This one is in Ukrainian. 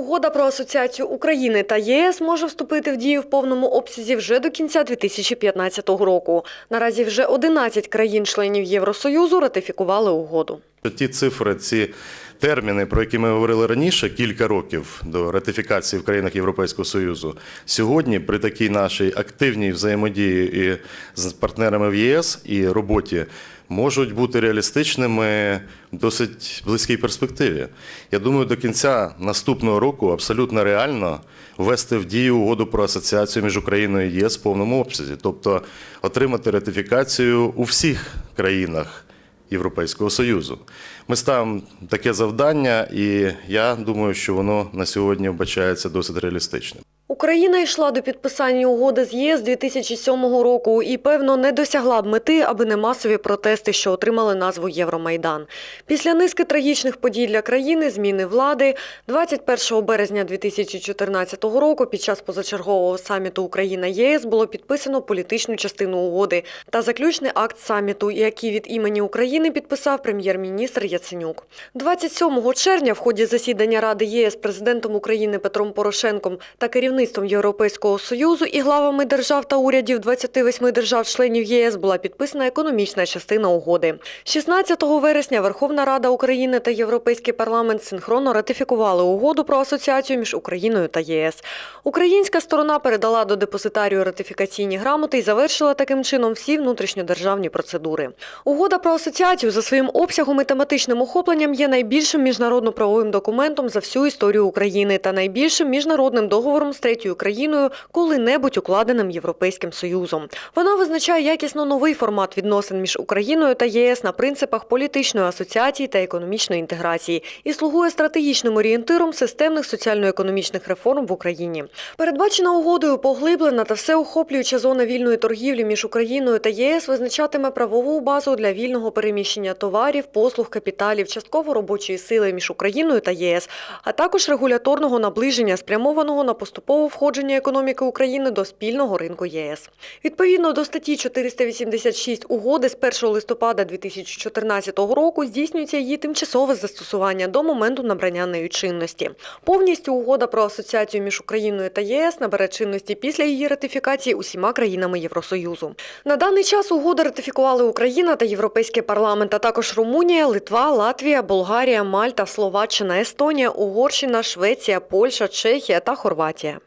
Угода про асоціацію України та єС може вступити в дію в повному обсязі вже до кінця 2015 року. Наразі вже 11 країн-членів Євросоюзу ратифікували угоду. Ті цифри, ці терміни, про які ми говорили раніше, кілька років до ратифікації в країнах Європейського Союзу, сьогодні при такій нашій активній взаємодії з партнерами в ЄС і роботі можуть бути реалістичними в досить близькій перспективі. Я думаю, до кінця наступного року абсолютно реально ввести в дію угоду про асоціацію між Україною і ЄС в повному обсязі, тобто отримати ратифікацію у всіх країнах. Європейського Союзу. Ми ставимо таке завдання, і я думаю, що воно на сьогодні вбачається досить реалістичним. Україна йшла до підписання угоди з ЄС 2007 року і, певно, не досягла б мети, аби не масові протести, що отримали назву Євромайдан. Після низки трагічних подій для країни, зміни влади, 21 березня 2014 року під час позачергового саміту Україна-ЄС було підписано політичну частину угоди та заключний акт саміту, який від імені України підписав прем'єр-міністр Яценюк. 27 червня в ході засідання Ради ЄС президентом України Петром Порошенком та керівництвом Європейського Союзу і главами держав та урядів 28 держав-членів ЄС була підписана економічна частина угоди. 16 вересня Верховна Рада України та Європейський парламент синхронно ратифікували угоду про асоціацію між Україною та єС. Українська сторона передала до депозитарію ратифікаційні грамоти і завершила таким чином всі внутрішньодержавні процедури. Угода про асоціацію за своїм обсягом і тематичним охопленням є найбільшим міжнародно-правовим документом за всю історію України та найбільшим міжнародним договором з третьою країною, коли-небудь укладеним Європейським Союзом. Вона визначає якісно новий формат відносин між Україною та ЄС на принципах політичної асоціації та економічної інтеграції і слугує стратегічним орієнтиром системних соціально-економічних реформ в Україні. Передбачена угодою поглиблена та всеохоплююча зона вільної торгівлі між Україною та ЄС визначатиме правову базу для вільного переміщення товарів, послуг, капіталів, частково робочої сили між Україною та ЄС, а також регуляторного наближення, спрямованого на поступове входження економіки України до спільного ринку ЄС. Відповідно до статті 486 угоди з 1 листопада 2014 року здійснюється її тимчасове застосування до моменту набрання нею чинності. Повністю угода про асоціацію між Україною та ЄС набере чинності після її ратифікації усіма країнами Євросоюзу. На даний час угоду ратифікували Україна та Європейський парламент, а також Румунія, Литва, Латвія, Болгарія, Мальта, Словаччина, Естонія, Угорщина, Швеція, Польща, Чехія та Хорватія.